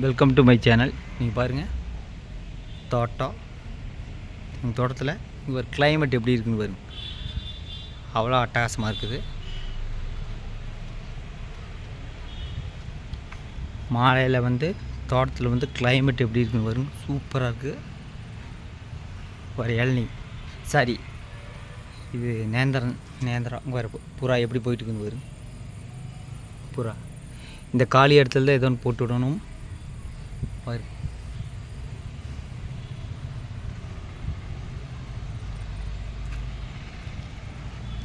Welcome to my channel நீங்கள் பாருங்கள் தோட்டம். எங்கள் தோட்டத்தில் இங்கே ஒரு எப்படி இருக்குன்னு பாருங்க. அவ்வளோ அட்டகாசமாக இருக்குது. மாலையில் வந்து தோட்டத்தில் வந்து கிளைமேட் எப்படி இருக்குன்னு பாருங்க. சூப்பராக இருக்குது ஒரு இளநி. சாரி. இது நேந்திரன் நேந்திரம். இங்கே வர புறா எப்படி போயிட்டு இருக்குன்னு பாருங்க. புறா. இந்த காலி இடத்துல தான் ஏதோ ஒன்று போட்டு விடணும். பாரு.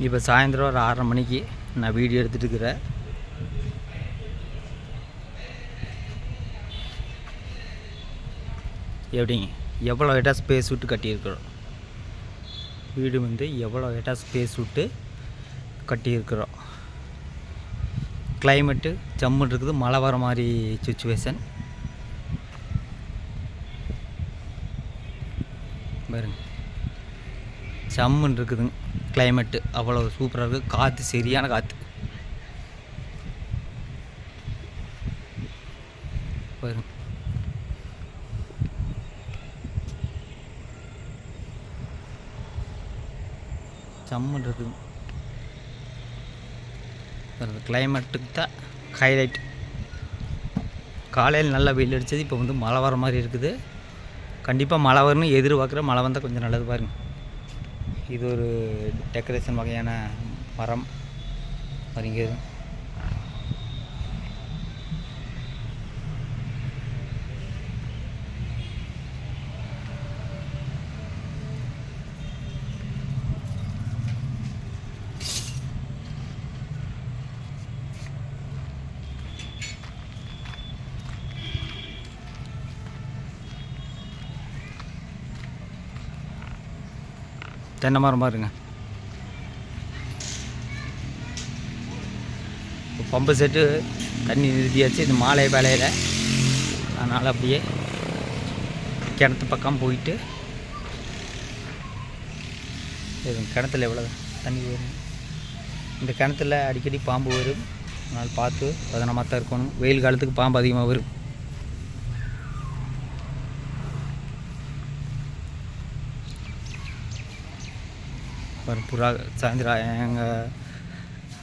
இப்போ சாயந்தரம் ஒரு ஆறரை மணிக்கு நான் வீடியோ எடுத்துகிட்டு இருக்கிறேன். எப்படிங்க? எவ்வளோ இடம் ஸ்பேஸ் விட்டு கட்டியிருக்கிறோம்? வீடு வந்து எவ்வளோ இடம் ஸ்பேஸ் விட்டு கட்டியிருக்கிறோம்? கிளைமேட்டு ஜம்முன்னு இருக்குது மழை வர மாதிரி சுச்சுவேஷன் பாருங்க. ஜம்முன்னு இருக்குதுங்க. கிளைமேட்டு அவ்வளோ சூப்பராக இருக்குது காற்று சரியான காற்று பாருங்க. ஜம்முன்னு இருக்குதுங்க. கிளைமேட்டுக்கு தான் ஹைலைட் காலையில் நல்லா வெயில் அடித்தது இப்போ வந்து மழை வர மாதிரி இருக்குது. கண்டிப்பாக மழை வரணும் எதிர்பார்க்குற மழை வந்தால் கொஞ்சம் நல்லது பாருங்க. இது ஒரு டெக்கரேஷன் வகையான மரம். பாருங்க. தென்னை மரம் பாருங்க. இப்போ பம்பு செட்டு தண்ணி நிறுத்தியாச்சு இந்த மாலை வேலையில். அதனால் அப்படியே கிணத்து பக்கம் போயிட்டு இது கிணத்துல எவ்வளோ தண்ணி வரும்? இந்த கிணத்துல அடிக்கடி பாம்பு வரும். அதனால் பார்த்து பதனமாக தான் இருக்கணும். வெயில் காலத்துக்கு பாம்பு அதிகமாக வரும். பாரு புறா சாயந்தரம் எங்கள்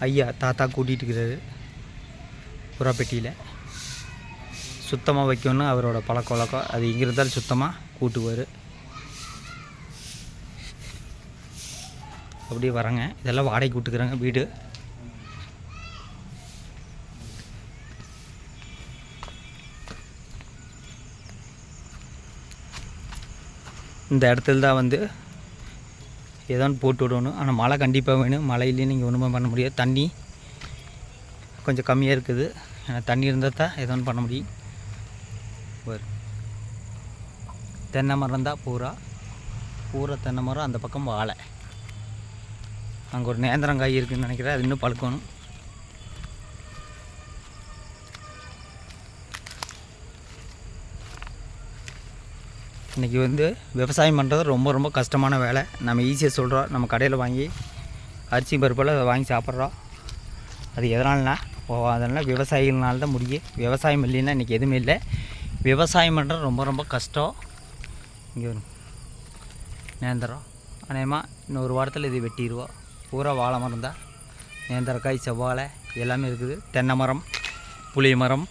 ஐயா தாத்தா கூட்டிகிட்டு இருக்கிறாரு புறா பெட்டியில் சுத்தமாக வைக்கணும்னு அவரோட பழக்க வழக்கம். அது இங்கே இருந்தாலும் சுத்தமாக கூட்டுவார். அப்படியே வரங்க. இதெல்லாம் வாடகைக்கு கூட்டுக்கிறாங்க வீடு. இந்த இடத்துல தான் வந்து ஏதோ ஒன்று போட்டு விடணும். ஆனால் மழை கண்டிப்பாக வேணும். மழையிலேயே நீங்கள் ஒன்றுமே பண்ண முடியாது. தண்ணி கொஞ்சம் கம்மியாக இருக்குது. ஏன்னா தண்ணி இருந்தால் தான் ஏதோன்னு ஒன்று பண்ண முடியும். வரும். தென்னை மரம் தான் பூரா. பூரா தென்னை மரம் அந்த பக்கம் வாழை. அங்கே ஒரு நேந்திரங்காய் இருக்குதுன்னு நினைக்கிறேன். அது இன்னும் பழுக்கணும். இன்றைக்கி வந்து விவசாயம் பண்ணுறது ரொம்ப ரொம்ப கஷ்டமான வேலை. நம்ம ஈஸியாக சொல்கிறோம் நம்ம கடையில் வாங்கி அரிசி பருப்பெல்லாம் வாங்கி சாப்பிட்றோம் அது எதனால்னா ஓ அதனால் விவசாயிகள்னால தான் முடியும் விவசாயம் இல்லைன்னா இன்றைக்கி எதுவுமே இல்லை. விவசாயம் பண்ணுறது ரொம்ப ரொம்ப கஷ்டம். இங்கே வரும். நேந்திரம். அநேகமாக இன்னொரு வாரத்தில் இது வெட்டிடுவோம் பூரா வாழை மரம் தான். நேந்திரக்காய் செவ்வாழை எல்லாமே இருக்குது. தென்னை மரம் புளிய மரம்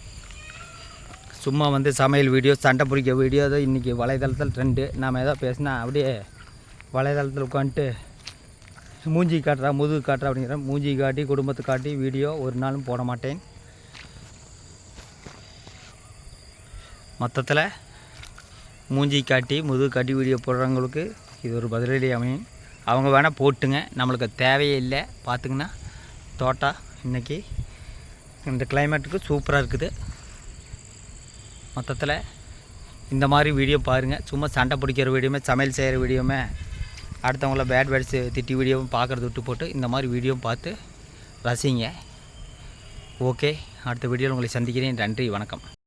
சும்மா வந்து சமையல் வீடியோ சண்டை பிடிக்க வீடியோ தான் இன்றைக்கி வலைதளத்தில் ட்ரெண்டு நாம் எதோ பேசினா அப்படியே வலைதளத்தில் உட்காந்துட்டு மூஞ்சி காட்டுறா முதுகு காட்டுறா அப்படிங்கிற மூஞ்சி காட்டி குடும்பத்தை காட்டி வீடியோ ஒரு நாளும் போட மாட்டேன். மொத்தத்தில் மூஞ்சி காட்டி முதுகு காட்டி வீடியோ போடுறவங்களுக்கு இது ஒரு பதிலடி அமையும். அவங்க வேணால் போட்டுங்க. நம்மளுக்கு தேவையே இல்லை. பார்த்துங்கன்னா தோட்டம் இன்றைக்கி இந்த கிளைமேட்டுக்கு சூப்பராக இருக்குது. மொத்தத்தில் இந்த மாதிரி வீடியோ பாருங்கள் சும்மா சண்டை பிடிக்கிற வீடியோமே சமையல் செய்கிற வீடியோமே அடுத்தவங்கள பேட் பேட்ஸ் திட்டி வீடியோவும் பார்க்குறது விட்டு போட்டு இந்த மாதிரி வீடியோவும் பார்த்து ரசிங்க. ஓகே அடுத்த வீடியோவில் உங்களை சந்திக்கிறேன். நன்றி வணக்கம்.